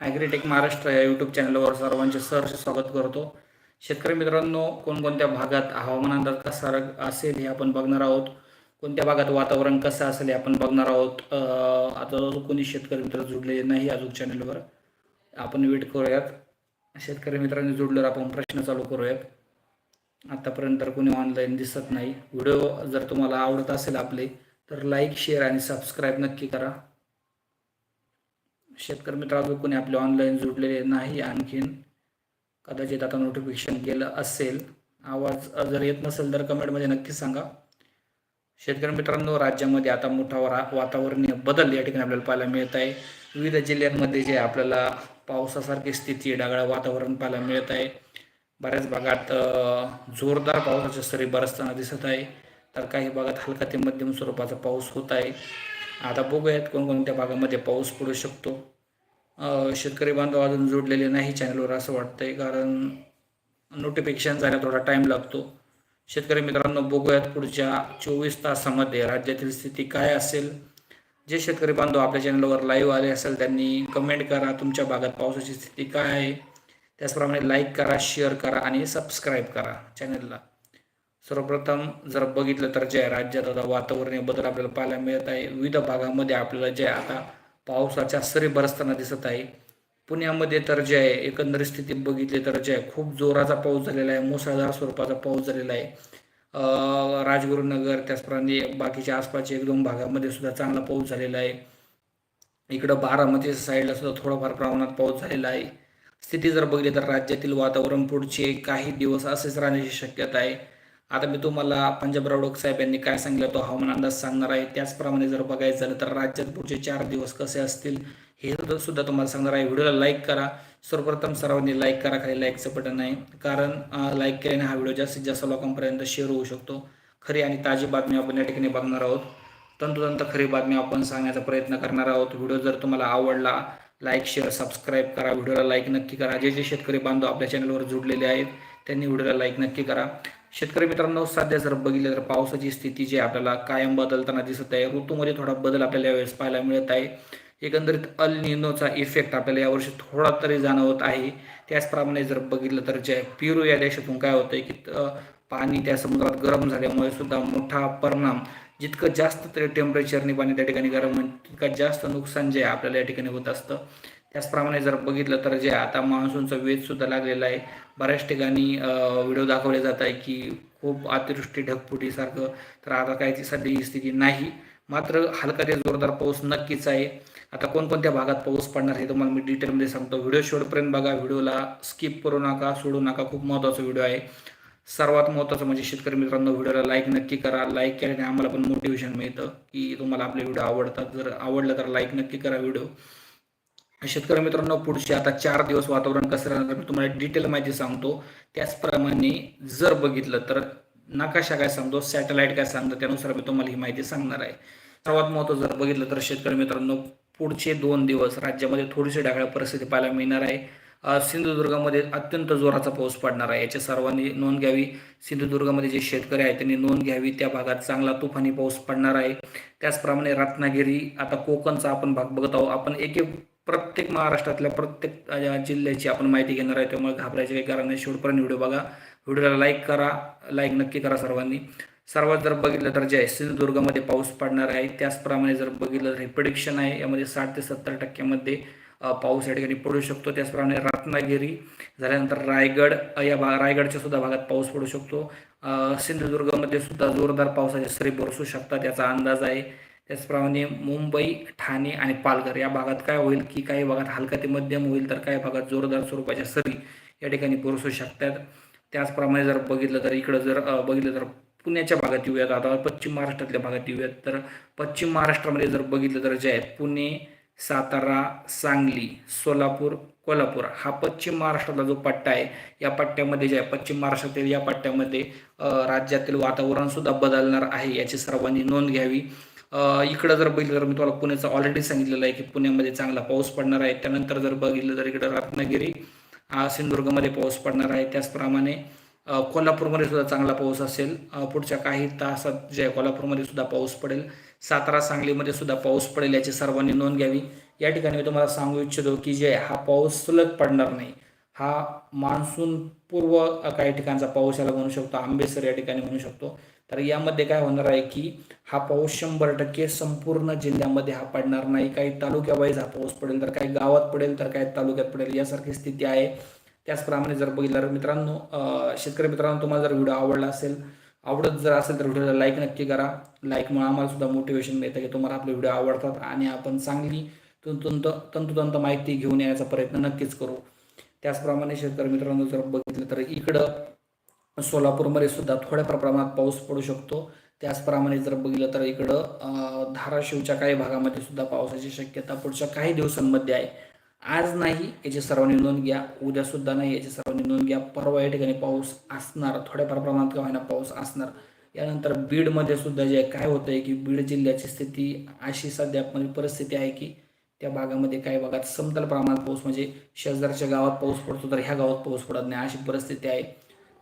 Agritech Maharashtra या YouTube चॅनलवर सर्वांचे सहर्ष स्वागत करतो. शेतकरी मित्रांनो कोणकोणत्या भागात हवामान अंदाज कसा असेल हे आपण बघणार आहोत. कोणत्या भागात वातावरण कसं असेल हे आपण बघणार आहोत. आता जो कोणी शेतकरी मित्र जुडलेले नाही अजून चॅनलवर आपण वेट करूयात. शेतकरी मित्रांनी जुडल्यावर आपण प्रश्न चालू करूयात. आतापर्यंत तर कोणी ऑनलाईन दिसत नाही. व्हिडिओ जर तुम्हाला आवडत असेल आपले तर लाईक शेअर आणि सबस्क्राईब नक्की करा. शेतकरी मित्रांनो कोणी आपले ऑनलाईन जुडलेले नाही आणखीन कदाचित आता नोटिफिकेशन केलं असेल आवाज जर येत नसेल तर कमेंटमध्ये नक्की सांगा. शेतकरी मित्रांनो राज्यामध्ये आता मोठा वरा वातावरणीय बदल या ठिकाणी आपल्याला पाहायला मिळत आहे. विविध जिल्ह्यांमध्ये जे आपल्याला पावसासारखी स्थिती ढगाळ वातावरण पाहायला मिळत आहे. बऱ्याच भागात जोरदार पावसाच्या सरी बरसताना दिसत आहे. तर काही भागात हलका ते मध्यम स्वरूपाचा पाऊस होत आहे. आता बघूयात कोणकोणत्या भागामध्ये पाऊस पडू शकतो. शेतकरी बांधव अजून जोडलेले नाही चॅनलवर असं वाटतंय कारण नोटिफिकेशन जायला थोडा टाईम लागतो. शेतकरी मित्रांनो बघूयात पुढच्या चोवीस तासामध्ये राज्यातील स्थिती काय असेल. जे शेतकरी बांधव आपल्या चॅनलवर लाईव्ह आले असेल त्यांनी कमेंट करा तुमच्या भागात पावसाची स्थिती काय आहे. त्याचप्रमाणे लाईक करा शेअर करा आणि सबस्क्राईब करा चॅनलला सर्वप्रथम जर बघितलं तर जे राज्यात आता वातावरणीय बदल आपल्याला पाहायला मिळत आहे. विविध भागामध्ये आपल्याला जे आता पावसाच्या सरी बरसताना दिसत आहे. पुण्यामध्ये तर जे आहे एकंदरीत स्थिती बघितली तर जे आहे खूप जोराचा पाऊस झालेला आहे. मुसळधार स्वरूपाचा पाऊस झालेला आहे. राजगुरुनगर त्याचप्रमाणे बाकीच्या आसपासच्या एक दोन भागामध्ये सुद्धा चांगला पाऊस झालेला आहे. इकडं बारामतीच्या साईडला सुद्धा थोडाफार प्रमाणात पाऊस झालेला आहे. स्थिती जर बघितली तर राज्यातील वातावरण पुढचे काही दिवस असेच राहण्याची शक्यता आहे. आता मी तुम्हाला पंजाब रावडक साहेब यांनी काय सांगितलं तो हवामान अंदाज सांगणार आहे. त्याचप्रमाणे जर बघायचं झालं तर राज्यात पुढचे चार दिवस कसे असतील हे सुद्धा- सुद्धा तुम्हाला सांगणार आहे. व्हिडिओला लाईक करा. सर्वप्रथम सर्वांनी लाईक करा. खाली लाईकचं बटन आहे. कारण लाईक केल्याने हा व्हिडिओ जास्तीत जास्त लोकांपर्यंत शेअर होऊ शकतो. खरी आणि ताजी बातमी आपण या ठिकाणी बघणार आहोत. तंतोतंत खरी बातमी आपण सांगण्याचा प्रयत्न करणार आहोत. व्हिडिओ जर तुम्हाला आवडला लाईक शेअर सबस्क्राईब करा. व्हिडिओला लाईक नक्की करा. जे जे शेतकरी बांधव आपल्या चॅनलवर जुडलेले आहेत त्यांनी व्हिडिओला लाईक नक्की करा. शेतकरी मित्रांनो सध्या जर बघितलं तर पावसाची स्थिती जी आपल्याला कायम बदलताना दिसत आहे. ऋतूमध्ये थोडा बदल आपल्याला यावेळेस पाहायला मिळत आहे. एकंदरीत अल निनोचा इफेक्ट आपल्याला यावर्षी थोडा तरी जाणवत आहे. त्याचप्रमाणे जर बघितलं तर जे पेरू या देशातून काय होतंय की पाणी त्या समुद्रात गरम झाल्यामुळे सुद्धा मोठा परिणाम जितकं जास्त तरी टेम्परेचरने पाणी त्या ठिकाणी गरम तितकं जास्त नुकसान जे आहे आपल्याला या ठिकाणी होत असतं. त्याचप्रमाणे जर बघितलं तर जे आता मान्सूनचा वेध सुद्धा लागलेला आहे बऱ्याच ठिकाणी व्हिडिओ दाखवले जात आहे की खूप अतिवृष्टी ढगफुटीसारखं. तर आता काय ती सध्या ही स्थिती नाही. मात्र हलका ते जोरदार पाऊस नक्कीच आहे. आता कोणकोणत्या भागात पाऊस पडणार हे तुम्हाला मी डिटेलमध्ये सांगतो. व्हिडिओ शेवटपर्यंत बघा. व्हिडिओला स्किप करू नका सोडू नका. खूप महत्त्वाचा व्हिडिओ आहे. सर्वात महत्त्वाचं म्हणजे शेतकरी मित्रांनो व्हिडिओला लाईक नक्की करा. लाईक केल्याने आम्हाला पण मोटिवेशन मिळतं की तुम्हाला आपले व्हिडिओ आवडतात. जर आवडलं तर लाईक नक्की करा व्हिडिओ शेतकरी मित्रांनो पुढचे आता चार दिवस वातावरण कसं राहणार मी तुम्हाला डिटेल माहिती सांगतो. त्याचप्रमाणे जर बघितलं तर नकाशा काय सांगतो सॅटेलाईट काय सांगतो त्यानुसार मी तुम्हाला ही माहिती सांगणार आहे. सर्वात महत्त्वाचं जर बघितलं तर शेतकरी मित्रांनो पुढचे दोन दिवस राज्यामध्ये थोडीशी ढगाळ परिस्थिती पाहायला मिळणार आहे. सिंधुदुर्गामध्ये अत्यंत जोराचा पाऊस पडणार आहे. याची सर्वांनी नोंद घ्यावी. सिंधुदुर्गामध्ये जे शेतकरी आहेत त्यांनी नोंद घ्यावी. त्या भागात चांगला तुफानी पाऊस पडणार आहे. त्याचप्रमाणे रत्नागिरी आता कोकणचा आपण भाग बघत आहोत. आपण एक एक प्रत्येक महाराष्ट्रातल्या प्रत्येक जिल्ह्याची आपण माहिती घेणार आहे. त्यामुळे घाबरायचे काही कारण नाही. शेवटपर्यंत व्हिडिओ बघा. व्हिडिओला लाईक करा. लाईक नक्की करा सर्वांनी. सर्वात जर बघितलं तर जे सिंधुदुर्गामध्ये पाऊस पडणार आहे त्याचप्रमाणे जर बघितलं तर हे प्रिडिक्शन आहे. यामध्ये साठ ते सत्तर टक्क्यामध्ये पाऊस या ठिकाणी पडू शकतो. त्याचप्रमाणे रत्नागिरी झाल्यानंतर रायगड या भा रायगडच्या सुद्धा भागात पाऊस पडू शकतो. सिंधुदुर्गमध्ये सिंधुदुर्गामध्ये सुद्धा जोरदार पावसाचे सरी बरसू शकतात. याचा अंदाज आहे. त्याचप्रमाणे मुंबई ठाणे आणि पालघर या भागात काय होईल की काही भागात हलका ते मध्यम होईल तर काही भागात जोरदार स्वरूपाच्या सरी या ठिकाणी बरसू शकतात. त्याचप्रमाणे जर बघितलं तर इकडं जर बघितलं तर पुण्याच्या भागात येऊयात आता पश्चिम महाराष्ट्रातल्या भागात येऊयात. तर पश्चिम महाराष्ट्रामध्ये जर बघितलं तर जे आहेत पुणे सातारा सांगली सोलापूर कोल्हापूर हा पश्चिम महाराष्ट्रातला जो पट्टा आहे या पट्ट्यामध्ये जे आहे पश्चिम महाराष्ट्रातील या पट्ट्यामध्ये राज्यातील वातावरण सुद्धा बदलणार आहे याची सर्वांनी नोंद घ्यावी. इकडं जर बघितलं तर मी तुम्हाला पुण्याचं ऑलरेडी सांगितलेलं आहे की पुण्यामध्ये चांगला पाऊस पडणार आहे. त्यानंतर जर बघितलं तर इकडं रत्नागिरी सिंधुदुर्गमध्ये पाऊस पडणार आहे. त्याचप्रमाणे कोल्हापूरमध्ये सुद्धा चांगला पाऊस असेल. पुढच्या काही तासात जे आहे कोल्हापूरमध्ये सुद्धा पाऊस पडेल. सातारा सांगलीमध्ये सुद्धा पाऊस पडेल याची सर्वांनी नोंद घ्यावी. या ठिकाणी मी तुम्हाला सांगू इच्छितो की जे हा पाऊस सलग पडणार नाही. हा मान्सून पूर्व काही ठिकाणचा पाऊस याला म्हणू शकतो आंबेसर या ठिकाणी म्हणू शकतो. तर यामध्ये काय होणार आहे की हा पाऊस शंभर टक्के संपूर्ण जिल्ह्यामध्ये हा पडणार नाही. काही तालुक्यावाईज हा पाऊस पडेल तर काही गावात पडेल तर काही तालुक्यात पडेल यासारखी स्थिती आहे. त्याचप्रमाणे जर बघितलं तर मित्रांनो शेतकरी मित्रांनो तुम्हाला जर व्हिडिओ आवडला असेल आवडत जर असेल तर व्हिडिओला लाईक नक्की करा. लाईकमुळे आम्हाला सुद्धा मोटिवेशन मिळतं की तुम्हाला आपले व्हिडिओ आवडतात आणि आपण चांगली तंतुतंत तंतुतंत माहिती घेऊन येण्याचा प्रयत्न नक्कीच करू. त्याचप्रमाणे शेतकरी मित्रांनो जर बघितलं तर इकडं सोलापूरमध्ये सुद्धा थोड्या प्रमाणात पाऊस पडू शकतो. त्याचप्रमाणे जर बघितलं तर इकडं धाराशिवच्या काही भागामध्ये सुद्धा पावसाची शक्यता पुढच्या काही दिवसांमध्ये आहे. आज नाही याची सर्वांनी नोंद घ्या. उद्या सुद्धा नाही याची सर्वांनी नोंद घ्या. परवा या ठिकाणी पाऊस असणार थोड्याफार प्रमाणात का होईना पाऊस असणार. यानंतर बीडमध्ये सुद्धा जे काय होतं आहे की बीड जिल्ह्याची स्थिती अशी सध्या परिस्थिती आहे की त्या भागामध्ये काही भागात समतल प्रमाणात पाऊस म्हणजे शेजारच्या गावात पाऊस पडतो तर ह्या गावात पाऊस पडत नाही अशी परिस्थिती आहे.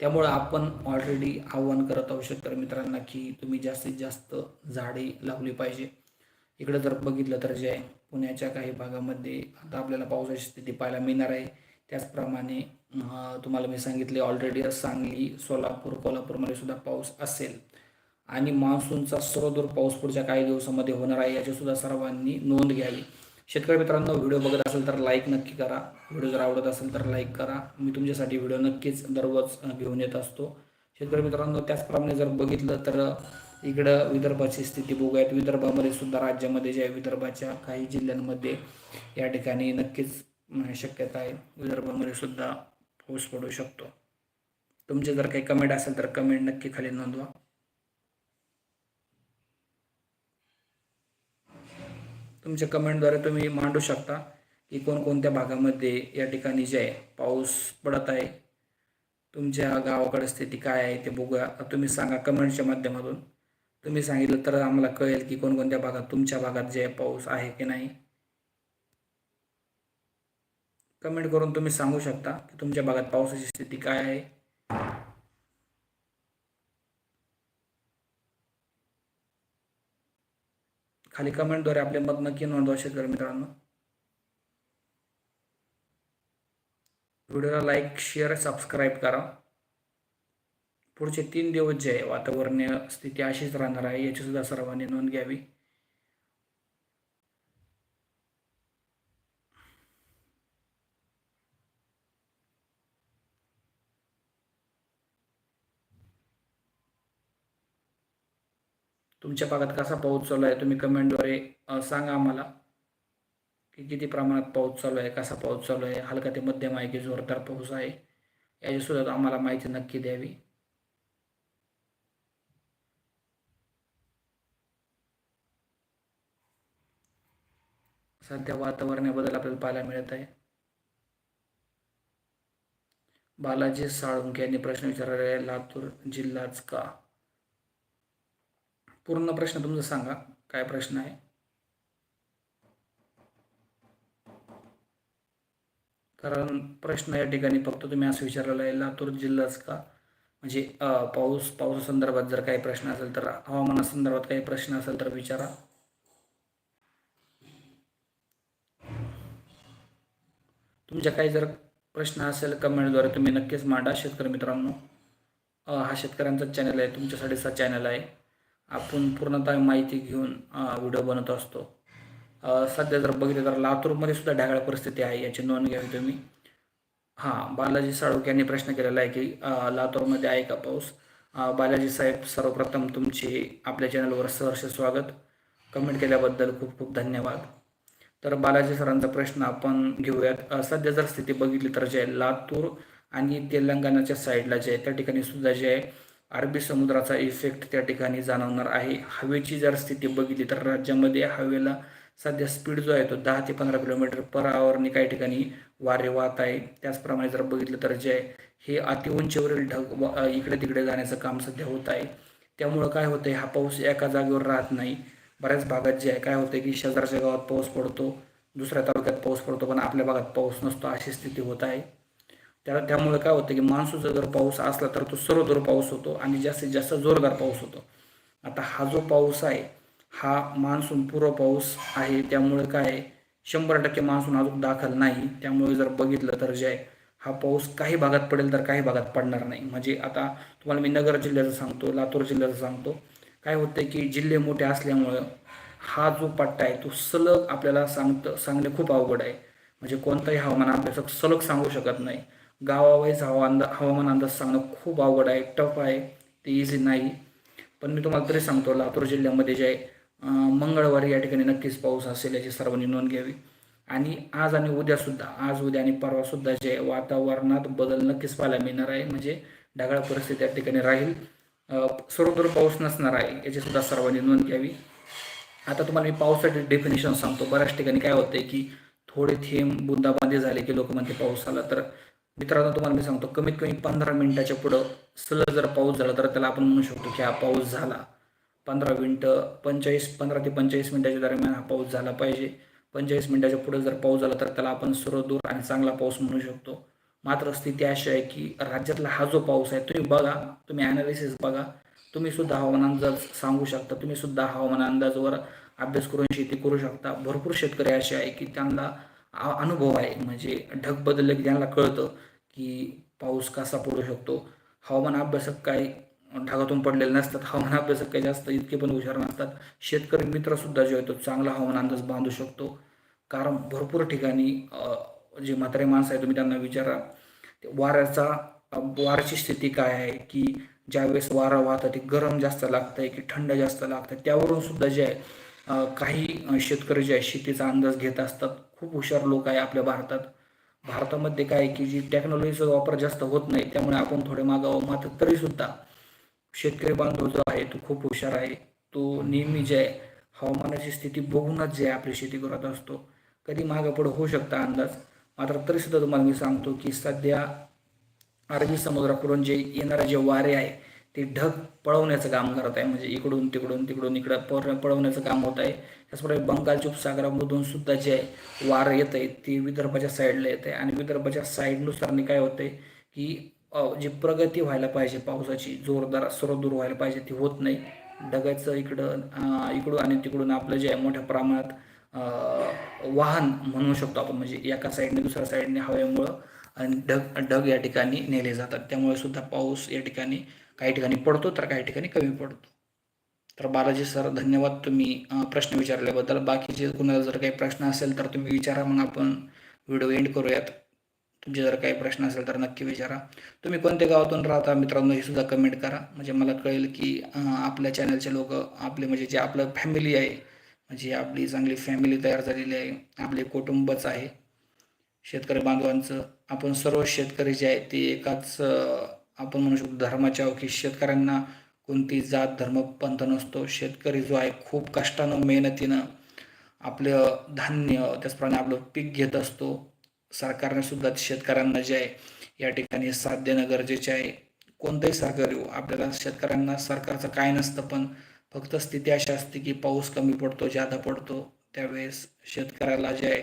त्यामुळं आपण ऑलरेडी आव्हान करत आहोत शेतकरी मित्रांना की तुम्ही जास्तीत जास्त झाडे लावली पाहिजे. इकडं जर बघितलं तर जे आहे पुण्याच्या काही भागामध्ये आता आपल्याला पावसाची स्थिती पाहायला मिळणार आहे. त्याचप्रमाणे तुम्हाला मी सांगितले ऑलरेडी सांगली सोलापूर कोल्हापूरमध्ये सुद्धा पाऊस असेल. आणि मान्सूनचा सर्वदूर पाऊस पुढच्या काही दिवसामध्ये होणार आहे याची सुद्धा सर्वांनी नोंद घ्यावी. शेतकरी मित्रांनो व्हिडिओ बघत असेल तर लाईक नक्की करा. व्हिडिओ जर आवडत असेल तर लाईक करा. मी तुमच्यासाठी व्हिडिओ नक्कीच दररोज घेऊन येत असतो. शेतकरी मित्रांनो त्याचप्रमाणे जर बघितलं तर इकडं विदर्भाची स्थिती बघूयात. विदर्भामध्ये सुद्धा राज्यामध्ये जे आहे विदर्भाच्या काही जिल्ह्यांमध्ये या ठिकाणी नक्कीच शक्यता आहे. विदर्भामध्ये सुद्धा पाऊस पडू शकतो. तुमचे जर काही कमेंट असेल तर कमेंट नक्की खाली नोंदवा. तुमच्या कमेंटद्वारे तुम्ही मांडू शकता की कोणकोणत्या भागामध्ये या ठिकाणी जे आहे पाऊस पडत आहे तुमच्या गावाकडे स्थिती काय आहे ते बघूया. तुम्ही सांगा कमेंटच्या माध्यमातून. तुम्ही सांगितलं तर आम्हाला कळेल की कोणकोणत्या भागात तुमच्या भागात जे पाऊस आहे की नाही. कमेंट करून तुम्ही सांगू शकता की तुमच्या भागात पावसाची स्थिती काय आहे. खाली कमेंटद्वारे आपले मत नक्की नोंदवा शेतकरी मित्रांनो. व्हिडिओला लाईक शेअर सबस्क्राईब करा. पुढचे तीन दिवस जे आहे वातावरणीय स्थिती अशीच राहणार आहे याची सुद्धा सर्वांनी नोंद घ्यावी. तुमच्या भागात कसा पाऊस चालू आहे? तुम्ही कमेंटद्वारे सांगा आम्हाला. की किती प्रमाणात पाऊस चालू आहे? कसा पाऊस चालू आहे? हलका ते मध्यम आहे की जोरदार पाऊस आहे? याची सुद्धा आम्हाला माहिती नक्की द्यावी. सध्या वातावरणाबद्दल आपल्याला पाहायला मिळत आहे. बालाजी साळुंके यांनी प्रश्न विचारलेला आहे लातूर जिल्हाच का? पूर्ण प्रश्न तुमचा सांगा. काय प्रश्न आहे? कारण प्रश्न या ठिकाणी फक्त तुम्ही असं विचारलेला आहे लातूर जिल्हाच का? म्हणजे पाऊस पावसासंदर्भात जर काही प्रश्न असेल तर हवामानासंदर्भात काही प्रश्न असेल तर विचारा. तुमच्या काही जर प्रश्न असेल कमेंटद्वारे तुम्ही नक्कीच मांडा शेतकरी मित्रांनो. हा शेतकऱ्यांचा चॅनल आहे तुमच्यासाठीचा चॅनल आहे. आपण पूर्णतः माहिती घेऊन व्हिडिओ बनवत असतो. सध्या जर बघितलं तर लातूरमध्ये सुद्धा ढगाळ परिस्थिती आहे याची नोंद घ्यावी तुम्ही. हां बालाजी साळुक यांनी प्रश्न केलेला आहे की लातूरमध्ये आहे का पाऊस? बालाजी साहेब सर्वप्रथम तुमचे आपल्या चॅनलवर सहर्ष स्वागत. कमेंट केल्याबद्दल खूप खूप धन्यवाद. तर बालाजी सरांचा प्रश्न आपण घेऊयात. सध्या जर स्थिती बघितली तर जे आहे लातूर आणि तेलंगणाच्या साईडला जे आहे त्या ठिकाणी सुद्धा जे आहे अरबी समुद्राचा इफेक्ट त्या ठिकाणी जाणवणार आहे. हवेची जर स्थिती बघितली तर राज्यामध्ये हवेला सध्या स्पीड जो आहे तो दहा ते पंधरा किलोमीटर पर आवरने काही ठिकाणी वारे वाहत आहे. त्याचप्रमाणे जर बघितलं तर जे आहे हे अतिउंचीवरील ढग इकडे तिकडे जाण्याचं काम सध्या होत आहे. त्यामुळं काय होतं हा पाऊस एका जागेवर राहत नाही. बऱ्याच भागात जे आहे काय होतं की शेजारच्या गावात पाऊस पडतो दुसऱ्या तालुक्यात पाऊस पडतो पण आपल्या भागात पाऊस नसतो अशी स्थिती होत आहे. त्या त्यामुळे काय होतं की मान्सूनचा जर पाऊस असला तर तो सर्वदूर पाऊस होतो आणि जास्तीत जास्त जोरदार पाऊस होतो. आता हा जो पाऊस आहे हा मान्सून पूर्व पाऊस आहे. त्यामुळे काय शंभर टक्के मान्सून अजून दाखल नाही. त्यामुळे जर बघितलं तर जे आहे हा पाऊस काही भागात पडेल तर काही भागात पडणार नाही. म्हणजे आता तुम्हाला मी नगर जिल्ह्याचं सांगतो लातूर जिल्ह्याचं सांगतो. काय होतं की जिल्हे मोठे असल्यामुळं हा जो पट्टा आहे तो सलग आपल्याला सांगतं सांगणे खूप अवघड आहे. म्हणजे कोणताही हवामान अभ्यासक सलग सांगू शकत नाही. गावावाईज हवा अंदा हवामान अंदाज सांगणं खूप अवघड आहे टफ आहे ते इझी नाही. पण मी तुम्हाला तरी सांगतो लातूर जिल्ह्यामध्ये जे आहे मंगळवारी या ठिकाणी नक्कीच पाऊस असेल याची सर्वांनी नोंद घ्यावी. आणि आज आणि उद्यासुद्धा आज उद्या आणि परवासुद्धा जे वातावरणात बदल नक्कीच पाहायला मिळणार आहे. म्हणजे ढगाळ परिस्थिती या ठिकाणी राहील. अं, सर्वत्र पाऊस नसणार आहे याचीसुद्धा सर्वांनी नोंद घ्यावी. आता तुम्हाला मी पावसाचे डेफिनेशन सांगतो. बऱ्याच ठिकाणी काय होतंय की थोडे थेंब बुंदाबांदी झाले की लोक म्हणते पाऊस आला तर मित्रांनो तुम्हाला मी सांगतो कमीत कमी पंधरा मिनिटाच्या पुढं सलग जर पाऊस झाला तर त्याला आपण म्हणू शकतो की हा पाऊस झाला. पंधरा मिनटं पंचेचाळीस पंधरा ते पंचेचाळीस मिनिटाच्या दरम्यान हा पाऊस झाला पाहिजे. पंचेचाळीस मिनिटाच्या पुढे जर पाऊस झाला तर त्याला आपण सर्वदूर आणि चांगला पाऊस म्हणू शकतो. मात्र स्थिती अशी आहे की राज्यातला हा जो पाऊस आहे तुम्ही बघा तुम्ही ॲनालिसिस बघा. तुम्ही सुद्धा हवामान अंदाज सांगू शकता. तुम्ही सुद्धा हवामान अंदाजावर अभ्यास करून शेती करू शकता. भरपूर शेतकरी असे आहे की त्यांना आ- अनुभव आहे म्हणजे ढग बदलले की त्यांना कळतं. की पाऊस कसा पडू शकतो? हवामान अभ्यासक काही ढगातून पडलेले नसतात हवामान अभ्यासक काही जास्त इतके पण हुशार नसतात. शेतकरी मित्रसुद्धा जो आहे तो चांगला हवामान अंदाज बांधू शकतो. कारण भरपूर ठिकाणी जे म्हातारे माणसं आहे तुम्ही त्यांना विचारा. वाऱ्याचा वाऱ्याची स्थिती काय आहे? की ज्यावेळेस वारा वाहतं ते गरम जास्त लागतं आहे की थंड जास्त लागतं त्यावरून सुद्धा जे आहे काही शेतकरी जे आहे शेतीचा अंदाज घेत असतात. खूप हुशार लोक आहे आपल्या भारतात. भारतामध्ये काय आहे की जी टेक्नॉलॉजीचा वापर जास्त होत नाही त्यामुळे आपण थोडे मागावं मात्र तरीसुद्धा शेतकरी बांधव जो आहे तो खूप हुशार आहे. तो नेहमी जे आहे हवामानाची स्थिती बघूनच जे आहे आपली शेती करत असतो. कधी मागं पुढं होऊ शकता अंदाज. मात्र तरीसुद्धा तुम्हाला मी सांगतो की सध्या अरबी समुद्राकडून जे येणारे जे वारे आहे ते ढग पळवण्याचं काम करत आहे. म्हणजे इकडून तिकडून तिकडून इकडं पर पळवण्याचं काम होत आहे. त्याचप्रमाणे बंगालच्या उपसागरामधून सुद्धा जे आहे वारं येत आहे ती विदर्भाच्या साईडला येत आहे. आणि विदर्भाच्या साईडनुसारनी काय होते की जी प्रगती व्हायला पाहिजे पावसाची जोरदार सरदूर व्हायला पाहिजे ती होत नाही. ढगाचं इकडं इकडून आणि तिकडून आपलं जे आहे मोठ्या प्रमाणात वाहन म्हणू शकतो आपण. म्हणजे एका साईडने दुसऱ्या साईडने हवेमुळं आणि ढग ढग या ठिकाणी नेले जातात. त्यामुळे सुद्धा पाऊस या ठिकाणी काही ठिकाणी पडतो तर काही ठिकाणी कमी पडतो. तर बालाजी सर धन्यवाद तुम्ही प्रश्न विचारल्याबद्दल. बाकीचे कुणाला जर काही प्रश्न असेल तर तुम्ही विचारा मग आपण व्हिडिओ एंड करूयात. तुमचे जर काही प्रश्न असेल तर नक्की विचारा. तुम्ही कोणत्या गावातून राहता मित्रांनो हे सुद्धा कमेंट करा. म्हणजे मला कळेल की आपल्या चॅनलचे लोक आपले म्हणजे जे आपलं फॅमिली आहे म्हणजे आपली चांगली फॅमिली तयार झालेली आहे आपले कुटुंबच आहे शेतकरी बांधवांचं आपण सर्व शेतकरी जे आहे ते एकाच आपण म्हणू शकतो धर्माच्या की शेतकऱ्यांना कोणती जात धर्म पंथ नसतो. शेतकरी जो आहे खूप कष्टानं मेहनतीनं आपलं धान्य त्याचप्रमाणे आपलं पीक घेत असतो. सरकारने सुद्धा शेतकऱ्यांना जे आहे या ठिकाणी साथ देणं गरजेचे आहे. कोणतंही सरकार येऊ आपल्याला शेतकऱ्यांना सरकारचं काय नसतं पण फक्त स्थिती अशी असते की पाऊस कमी पडतो जादा पडतो त्यावेळेस शेतकऱ्याला जे आहे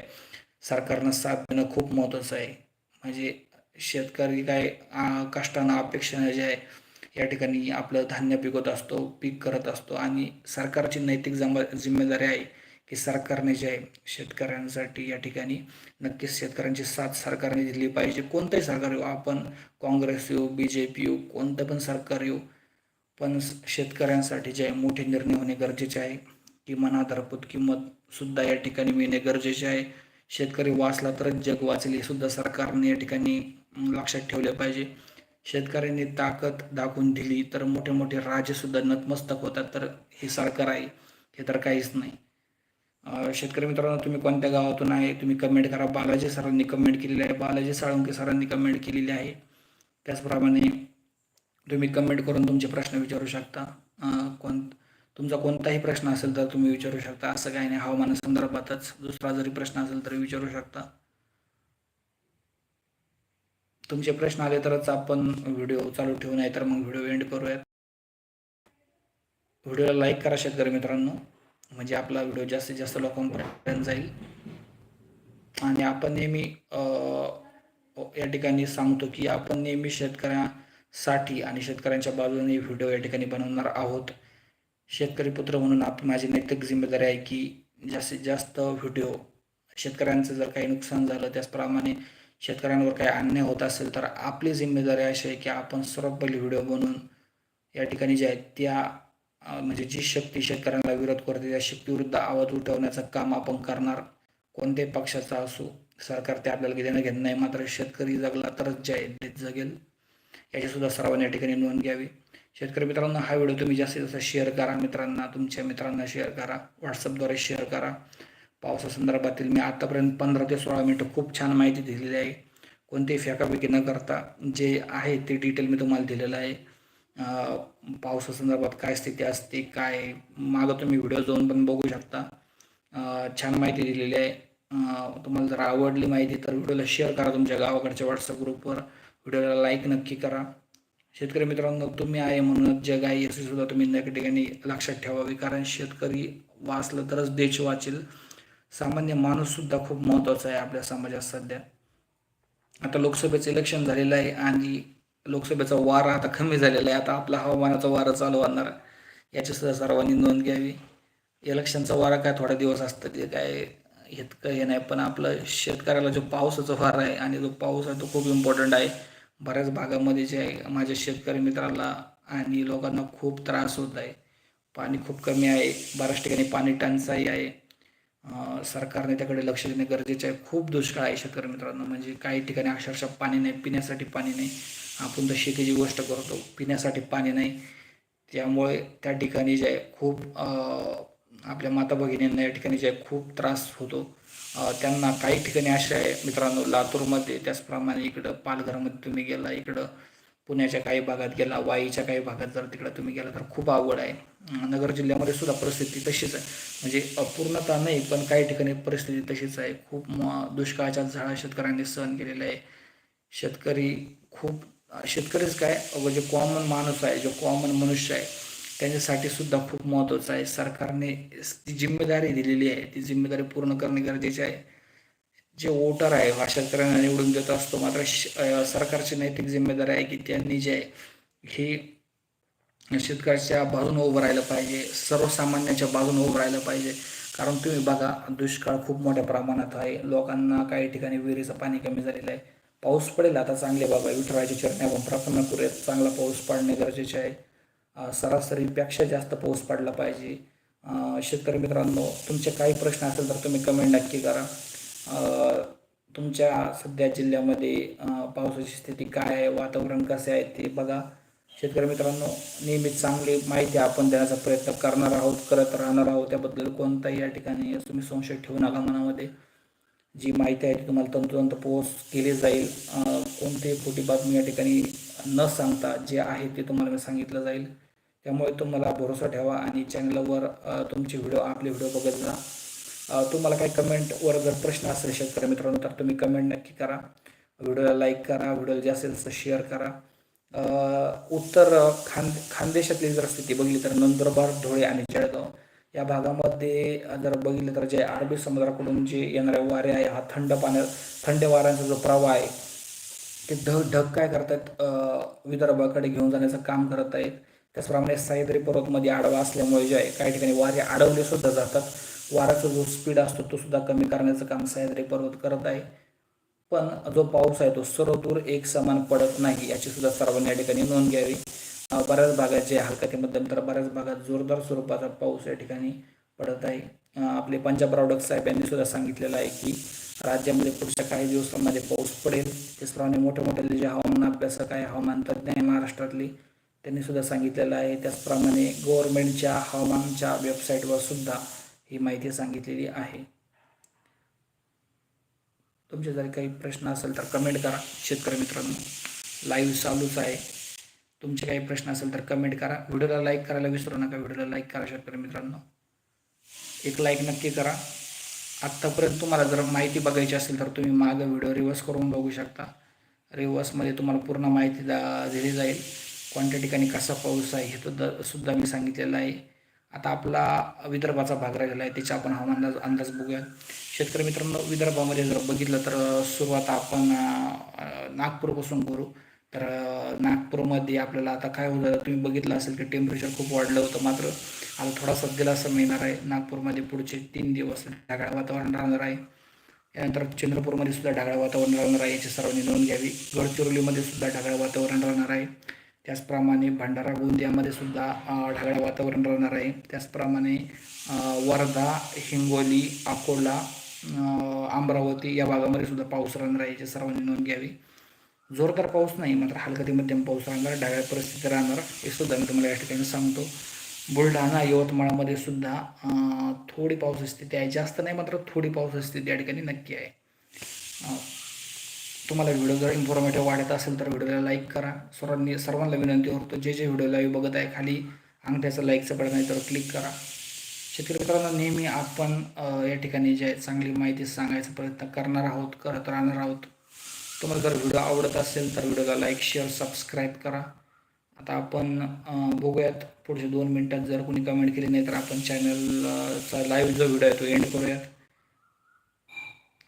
सरकारनं साथ देणं खूप महत्त्वाचं आहे. म्हणजे शेतकरी काय कष्टानं अपेक्षानं जे आहे या ठिकाणी आपलं धान्य पिकवत असतो पीक करत असतो आणि सरकारची नैतिक जमा जिम्मेदारी आहे की सरकारने जे आहे शेतकऱ्यांसाठी या ठिकाणी नक्कीच शेतकऱ्यांची साथ सरकारने दिली पाहिजे. कोणतंही सरकार येऊ आपण काँग्रेस येऊ बी जे पी येऊ कोणतं पण सरकार येऊ पण शेतकऱ्यांसाठी जे आहे मोठे निर्णय होणे गरजेचे आहे. किमान आधारभूत किंमत सुद्धा या ठिकाणी मिळणे गरजेचे आहे. शेतकरी वाचला तरच जग वाचले सुद्धा सरकारने या ठिकाणी लक्षात ठेवले पाहिजे. शेतकऱ्यांनी ताकद दाखवून दिली तर मोठे मोठे राजेसुद्धा नतमस्तक होतात. तर हे सरकार आहे हे तर काहीच नाही. शेतकरी मित्रांनो तुम्ही कोणत्या गावातून आहे? तुम्ही कमेंट करा. बालाजी सरांनी कमेंट केलेली आहे. बालाजी साळुंके सरांनी कमेंट केलेली आहे. त्याचप्रमाणे तुम्ही कमेंट करून तुमचे प्रश्न विचारू शकता. कोण तुमचा कोणताही प्रश्न असेल तर तुम्ही विचारू शकता. असं काही नाही. हवामानासंदर्भातच दुसरा जरी प्रश्न असेल तरी विचारू शकता. तुमचे प्रश्न आले तरच आपण व्हिडिओ चालू ठेवू नाही तर मग व्हिडिओ एंड करूयात. व्हिडिओला लाईक करा शेतकरी मित्रांनो. म्हणजे आपला व्हिडिओ जास्तीत जास्त लोकांपर्यंत जाईल. आणि आपण नेहमी या ठिकाणी सांगतो की आपण नेहमी शेतकऱ्यांसाठी आणि शेतकऱ्यांच्या बाजूने व्हिडिओ या ठिकाणी बनवणार आहोत. शेतकरी पुत्र म्हणून आप माझी नैतिक जिम्मेदारी आहे की जास्तीत जास्त व्हिडिओ शेतकऱ्यांचं जर काही नुकसान झालं त्याचप्रमाणे शेतकऱ्यांवर काही अन्याय होत असेल तर आपली जिम्मेदारी अशी आहे की आपण सर्वात पहिले व्हिडिओ बनवून या ठिकाणी जे आहेत त्या म्हणजे जी शक्ती शेतकऱ्यांना विरोध करते त्या शक्तीविरुद्ध आवाज उठवण्याचं काम आपण करणार. कोणत्याही पक्षाचा असो सरकार ते आपल्याला घेणं घेत नाही. मात्र शेतकरी जगला तरच जे आहे जगेल. याचीसुद्धा सर्वांनी या ठिकाणी नोंद घ्यावी. शेतकरी मित्रांनो हा व्हिडिओ तुम्ही जास्तीत जास्त शेअर करा. मित्रांना तुमच्या मित्रांना शेअर करा. व्हॉट्सअपद्वारे शेअर करा. पावसासंदर्भातील मी आतापर्यंत पंधरा ते सोळा मिनटं खूप छान माहिती दिलेली आहे. कोणतेही फेकाफेकी न करता जे आहे ते डिटेल मी तुम्हाला दिलेलं आहे. पावसासंदर्भात काय स्थिती असते काय मागं तुम्ही व्हिडिओ जाऊन पण बघू शकता. छान माहिती दिलेली आहे. तुम्हाला जर आवडली माहिती तर व्हिडिओला शेअर करा तुमच्या गावाकडच्या व्हॉट्सअप ग्रुपवर व्हिडिओला लाईक नक्की करा. शेतकरी मित्रांनो तुम्ही आहे म्हणूनच जग आहे याची सुद्धा तुम्ही नक्की ठिकाणी लक्षात ठेवावी. कारण शेतकरी वाचलं तरच देश वाचेल. सामान्य माणूस सुद्धा खूप महत्त्वाचा आहे आपल्या समाजात सध्या. आता लोकसभेचं इलेक्शन झालेलं आहे आणि लोकसभेचा वारा आता कमी झालेला आहे. आता आपला हवामानाचा वारा चालू होणार आहे. याची सुद्धा सर्वांनी नोंद घ्यावी. इलेक्शनचा वारा काय थोडा दिवस असतं ते काय इतकं हे नाही. पण आपलं शेतकऱ्याला जो पावसाचा वारा आहे आणि जो पाऊस आहे तो खूप इम्पॉर्टंट आहे. बऱ्याच भागामध्ये जे आहे माझ्या शेतकरी मित्राला आणि लोकांना खूप त्रास होत आहे. पाणी खूप कमी आहे. बऱ्याच ठिकाणी पाणी टंचाई आहे. सरकारने त्याकडे लक्ष देणे गरजेचे आहे. खूप दुष्काळ आहे शेतकरी मित्रांनो. म्हणजे काही ठिकाणी अक्षरशः पाणी नाही पिण्यासाठी पाणी नाही. आपण तर शेतीची गोष्ट करतो पिण्यासाठी पाणी नाही. त्यामुळे त्या ठिकाणी जे आहे खूप आपल्या माता भगिनींना या ठिकाणी जे आहे खूप त्रास होतो. त्यांना काही ठिकाणी असे आहे मित्रांनो लातूरमध्ये त्याचप्रमाणे इकडं पालघरमध्ये तुम्ही गेला इकडं पुण्याच्या काही भागात गेला वाईच्या काही भागात जर तिकडं तुम्ही गेला तर खूप आवड आहे. नगर जिल्ह्यामध्ये सुद्धा परिस्थिती तशीच आहे. म्हणजे अपूर्णता नाही पण काही ठिकाणी परिस्थिती तशीच आहे. खूप म- दुष्काळाच्या झाडा शेतकऱ्यांनी सहन केलेला आहे. शेतकरी खूप शेतकरीच काय म्हणजे जे कॉमन माणूस आहे जो कॉमन मनुष्य आहे. त्यांच्यासाठी सुद्धा खूप महत्त्वाचं आहे. सरकारने ती जिम्मेदारी दिलेली आहे ती जिम्मेदारी पूर्ण करणे गरजेचे आहे. जे वोटर आहे भाषांतरांना निवडून देत असतो. मात्र श- सरकारची नैतिक जिम्मेदारी आहे की त्यांनी जे आहे हे शेतकऱ्याच्या बाजून उभं राहिलं पाहिजे सर्वसामान्यांच्या बाजून उभं राहिलं पाहिजे. कारण तुम्ही बघा दुष्काळ खूप मोठ्या प्रमाणात आहे. लोकांना काही ठिकाणी विहिरीचं पाणी कमी झालेलं आहे. पाऊस पडेल आता चांगले बाबा विठुरायाची चरणी आपण प्रार्थना करूयात चांगला पाऊस पडणे गरजेचे आहे. सरासरीपेक्षा जास्त पाऊस पडला पाहिजे. शेतकरी मित्रांनो तुमचे काही प्रश्न असेल तर तुम्ही कमेंट नक्की करा. तुमच्या सध्या जिल्ह्यामध्ये पावसाची स्थिती काय आहे? वातावरण कसे आहे ते बघा. शेतकरी मित्रांनो नेहमीच चांगली माहिती आपण देण्याचा प्रयत्न करणार आहोत करत राहणार आहोत. त्याबद्दल कोणताही या ठिकाणी तुम्ही संशय ठेवू नका मनामध्ये. जी माहिती आहे ती तुम्हाला तंतोतंत पोस्ट केली जाईल. कोणतीही खोटी बातमी या ठिकाणी न सांगता जे आहे ते तुम्हाला मी सांगितलं जाईल. त्यामुळे तुम्हाला भरोसा ठेवा आणि चॅनलवर तुमचे व्हिडिओ आपले व्हिडिओ बघत जा. तुम्हाला काही कमेंटवर जर प्रश्न असेल शेतकरी मित्रांनो तर तुम्ही कमेंट नक्की करा. व्हिडिओला लाईक करा व्हिडिओला असेल तर शेअर करा. उत्तर खान खानदेशातली जर स्थिती बघितली तर नंदुरबार धुळे आणि जळगाव या भागामध्ये जर बघितलं तर जे अरबी समुद्राकडून जे येणारे वारे आहे हा थंड पाण्या थंड वाऱ्यांचा जो प्रवाह आहे ते ढग ढग काय करतायत? विदर्भाकडे घेऊन जाण्याचं काम करत आहेत त्याचप्रमाणे सह्याद्री पर्वतमध्ये आडवा असल्यामुळे जे आहे काही ठिकाणी वारे अडवले सुद्धा जातात. वाराचा जो स्पीड असतो तो सुद्धा कमी करण्याचं काम सह्याद्री पर्वत करत आहे. पण जो पाऊस आहे तो सर्वदूर एक समान पडत नाही याची सुद्धा सर्वांनी या ठिकाणी नोंद घ्यावी. बऱ्याच भागात जे हलका ते मध्यम तर बऱ्याच भागात जोरदार स्वरूपाचा पाऊस या ठिकाणी पडत आहे. आपले पंजाब प्रॉडक्ट साहेब यांनी सुद्धा सांगितलेलं आहे की राज्यामध्ये पुढच्या काही दिवसांमध्ये पाऊस पडेल. त्याचप्रमाणे मोठे मोठे जे हवामान अभ्यासक आहे हवामान तज्ज्ञ आहे महाराष्ट्रातली त्यांनी सुद्धा सांगितलेलं आहे. त्याचप्रमाणे गव्हर्नमेंटच्या हवामानच्या वेबसाईटवर सुद्धा ही माहिती सांगितलेली आहे. तुमचे जर काही प्रश्न असेल तर कमेंट करा. शेतकरी मित्रांनो लाईव्ह चालूच आहे. तुमचे काही प्रश्न असेल तर कमेंट करा. व्हिडिओला लाईक करायला विसरू नका. व्हिडिओला लाईक करा शेतकरी मित्रांनो. एक लाईक नक्की करा. आत्तापर्यंत तुम्हाला जर माहिती बघायची असेल तर तुम्ही मागं व्हिडिओ रिवर्स करून बघू शकता. रिवर्समध्ये तुम्हाला पूर्ण माहिती दा दिली जाईल. कोणत्या ठिकाणी कसा पाऊस आहे हे सुद्धा सुद्धा मी सांगितलेलं आहे. आता आपला विदर्भाचा भाग राहिलेला आहे त्याचा आपण हवामान अंदाज अंदाज बघूया. शेतकरी मित्रांनो विदर्भामध्ये जर बघितलं तर सुरुवात आपण नागपूरपासून करू. तर नागपूरमध्ये आपल्याला आता काय होतं तुम्ही बघितलं असेल की टेम्परेचर खूप वाढलं होतं मात्र आता थोडासा दिलासा मिळणार आहे. नागपूरमध्ये पुढचे तीन दिवस ढगाळ वातावरण राहणार आहे. यानंतर चंद्रपूरमध्ये सुद्धा ढगाळ वातावरण राहणार आहे याची सर्वांनी नोंद घ्यावी. गडचिरोलीमध्ये सुद्धा ढगाळ वातावरण राहणार आहे. त्याचप्रमाणे भंडारा गोंदियामध्ये सुद्धा ढगाळ वातावरण राहणार आहे. त्याचप्रमाणे वर्धा हिंगोली अकोला अमरावती या भागामध्ये सुद्धा पाऊस राहणार आहे याची सर्वांनी नोंद घ्यावी. जोरदार पाऊस नाही मात्र हलका ते मध्यम पाऊस राहणार ढगाळ परिस्थिती राहणार हे सुद्धा मी तुम्हाला या ठिकाणी सांगतो. बुलढाणा यवतमाळमध्ये सुद्धा थोडी पाऊस स्थिती आहे. जास्त नाही मात्र थोडी पाऊस स्थिती या ठिकाणी नक्की आहे. तुम्हाला व्हिडिओ जर इन्फॉर्मेटिव्ह वाटत असेल तर व्हिडिओला लाईक करा. सर्वांनी सर्वांना विनंती करतो जे जे व्हिडिओ लाईव्ह बघत आहे खाली अंगठ्याचं लाईकचं बटन आहे तर क्लिक करा. शेतकरी मित्रांनो नेहमी आपण या ठिकाणी जे आहे चांगली माहिती सांगायचा प्रयत्न करणार आहोत करत राहणार आहोत. तुम्हाला जर व्हिडिओ आवडत असेल तर व्हिडिओला लाईक शेअर सबस्क्राईब करा. आता आपण बघूयात पुढच्या दोन मिनटात जर कोणी कमेंट केली नाही तर आपण चॅनलचा लाईव्ह जो व्हिडिओ आहे तो एंड करूयात.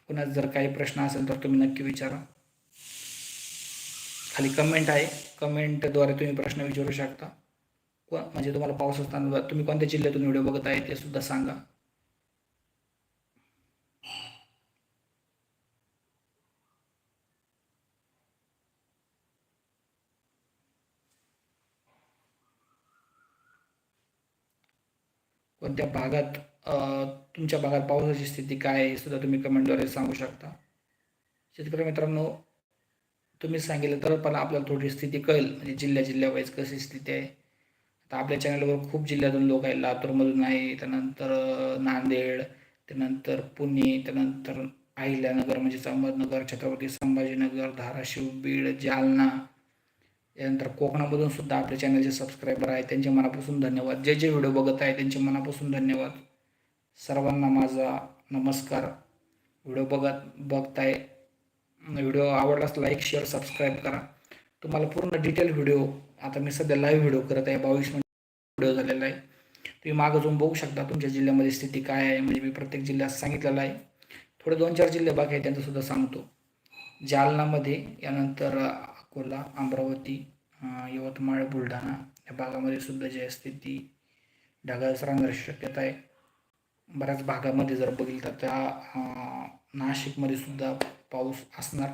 पुन्हा जर काही प्रश्न असेल तर तुम्ही नक्की विचारा. खाली कमेंट आहे. कमेंटद्वारे तुम्ही प्रश्न विचारू शकता. को म्हणजे तुम्हाला पाऊस असताना तुम्ही कोणत्या जिल्ह्यातून व्हिडिओ बघत आहे ते सुद्धा सांगा. कोणत्या भागात तुमच्या भागात पावसाची स्थिती काय आहे सुद्धा तुम्ही कमेंटद्वारे सांगू शकता. शेतकरी मित्रांनो तुम्ही सांगितलं तर पण आपल्याला थोडी स्थिती कळेल. म्हणजे जिल्ह्या जिल्ह्यावाईज कशी स्थिती आहे. आता आपल्या चॅनलवर खूप जिल्ह्यातून लोक आहेत. लातूरमधून आहे त्यानंतर नांदेड त्यानंतर पुणे त्यानंतर अहिल्यानगर म्हणजेच अहमदनगर छत्रपती संभाजीनगर धाराशिव बीड जालना. यानंतर कोकणामधून सुद्धा आपल्या चॅनलचे सबस्क्रायबर आहेत. त्यांचे मनापासून धन्यवाद. जे जे व्हिडिओ बघत आहे त्यांचे मनापासून धन्यवाद. सर्वांना माझा नमस्कार. व्हिडिओ बघत बघताय व्हिडिओ आवडलास लाईक शेअर सबस्क्राईब करा. तुम्हाला पूर्ण डिटेल व्हिडिओ आता मी सध्या लाईव्ह व्हिडिओ करत आहे. बावीस मिनिट व्हिडिओ झालेला आहे. तुम्ही मागं जाऊन बघू शकता तुमच्या जिल्ह्यामध्ये स्थिती काय आहे. म्हणजे मी प्रत्येक जिल्ह्यात सांगितलेलं आहे. थोडे दोन चार जिल्हे बाकी आहेत त्यांचंसुद्धा सांगतो. जालनामध्ये यानंतर अकोला अमरावती यवतमाळ बुलढाणा या भागामध्ये सुद्धा जी आहे स्थिती ढगाळ राहण्याची शक्यता आहे. बऱ्याच भागामध्ये जर बघितलं तर त्या नाशिकमध्ये सुद्धा पाऊस असणार.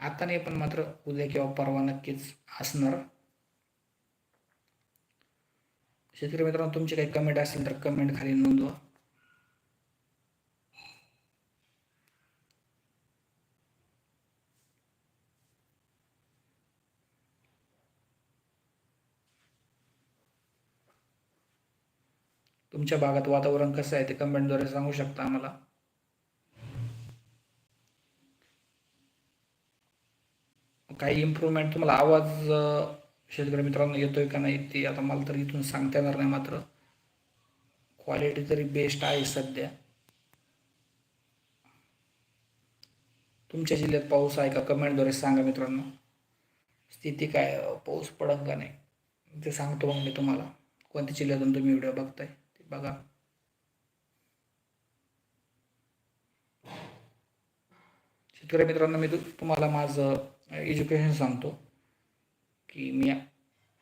आता नाही पण मात्र उद्या किंवा परवा नक्कीच असणार. शेतकरी मित्रांनो तुमचे काही कमेंट असेल तर कमेंट खाली नोंदवा. तुमच्या भागात वातावरण कसं आहे ते कमेंटद्वारे सांगू शकता आम्हाला? काही इम्प्रूव्हमेंट तुम्हाला आवाज शेतकरी मित्रांनो येतोय का नाही ते आता मला तर इथून सांगता येणार नाही मात्र. क्वालिटी तरी बेस्ट आहे सध्या. तुमच्या जिल्ह्यात पाऊस आहे का? कमेंटद्वारे सांगा मित्रांनो. स्थिती काय? पाऊस पडत का नाही? ते सांगतो मग मी तुम्हाला. कोणत्या जिल्ह्यातून तुम्ही व्हिडिओ बघताय? बघा. शेतकरी मित्रांनो मी तुम्हाला माझं एज्युकेशन सांगतो की मी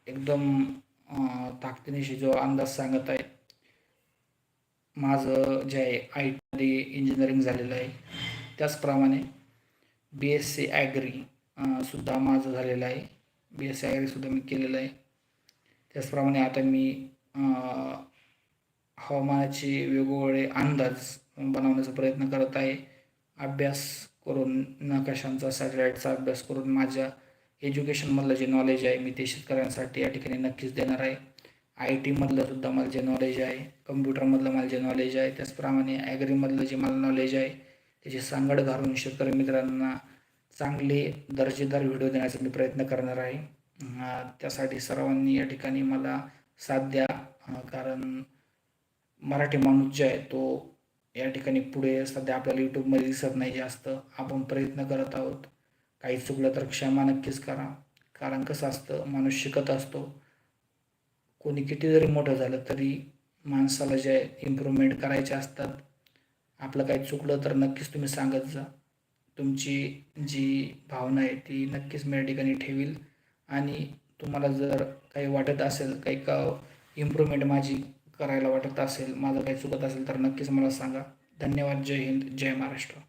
एकदम अं, ताकदीनिशी जो अंदाज सांगत आहे माझं जे आहे आय टीमध्ये इंजिनिअरिंग झालेलं आहे. त्याचप्रमाणे बी एस सी ॲग्री सुद्धा माझं झालेलं आहे. बी एस सी ॲग्रीसुद्धा मी केलेलं आहे. त्याचप्रमाणे आता मी हवामानाचे वेगवेगळे अंदाज बनवण्याचा प्रयत्न करत आहे. अभ्यास करून नकाशांचा सॅटेलाईटचा अभ्यास करून माझ्या एज्युकेशनमधलं जे नॉलेज आहे मी ते शेतकऱ्यांसाठी या ठिकाणी नक्कीच देणार आहे. आय टीमधलं सुद्धा मला जे नॉलेज आहे कम्प्युटरमधलं मला जे नॉलेज आहे त्याचप्रमाणे ॲग्रीमधलं जे मला नॉलेज आहे त्याची सांगड घालून शेतकरी मित्रांना चांगले दर्जेदार व्हिडिओ देण्याचा मी प्रयत्न करणार आहे. त्यासाठी सर्वांनी या ठिकाणी मला साथ द्या. कारण मराठी माणूस जे आहे तो या ठिकाणी पुढे सध्या आपल्याला यूट्यूबमध्ये दिसत नाही जास्त. आपण प्रयत्न करत आहोत. काही चुकलं तर क्षमा नक्कीच करा. कारण कसं असतं माणूस शिकत असतो. कोणी किती जरी मोठं झालं तरी माणसाला जे इम्प्रूव्हमेंट करायचे असतात आपलं काही चुकलं तर नक्कीच तुम्ही सांगत जा. तुमची जी भावना आहे ती नक्कीच मी या ठिकाणी ठेवील. आणि तुम्हाला जर काही वाटत असेल काही का इम्प्रूव्हमेंट माझी करायला वाटत असेल माझं काही चुकत असेल तर नक्कीच मला सांगा. धन्यवाद जय हिंद जय महाराष्ट्र.